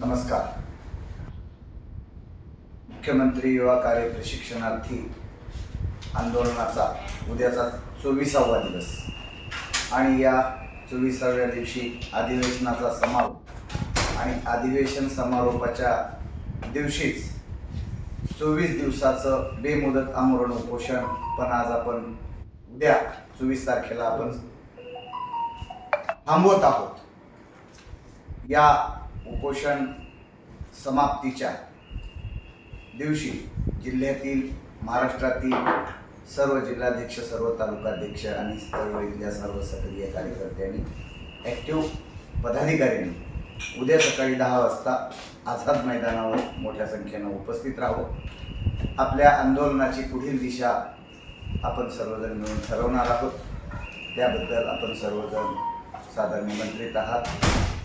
नमस्कार. मुख्यमंत्री युवा कार्य प्रशिक्षणार्थी आंदोलनाचा उद्याचा चोवीसावा दिवस आणि या चोवीसाव्या दिवशी अधिवेशनाचा समारोप आणि अधिवेशन समारोपाच्या दिवशीच चोवीस दिवसाचं बेमुदत आमरण उपोषण पण आज आपण उद्या चोवीस तारखेला आपण थांबवत आहोत. या उपोषण समाप्तीच्या दिवशी जिल्ह्यातील महाराष्ट्रातील सर्व जिल्हाध्यक्ष सर्व तालुकाध्यक्ष आणि चळवळीतल्या सर्व सक्रिय कार्यकर्त्यांनी ॲक्टिव्ह पदाधिकाऱ्यांनी उद्या सकाळी दहा वाजता आझाद मैदानावर मोठ्या संख्येनं उपस्थित राहू आपल्या आंदोलनाची पुढील दिशा आपण सर्वजण मिळून ठरवणार आहोत. त्याबद्दल आपण सर्वजण सादर निमंत्रित आहात.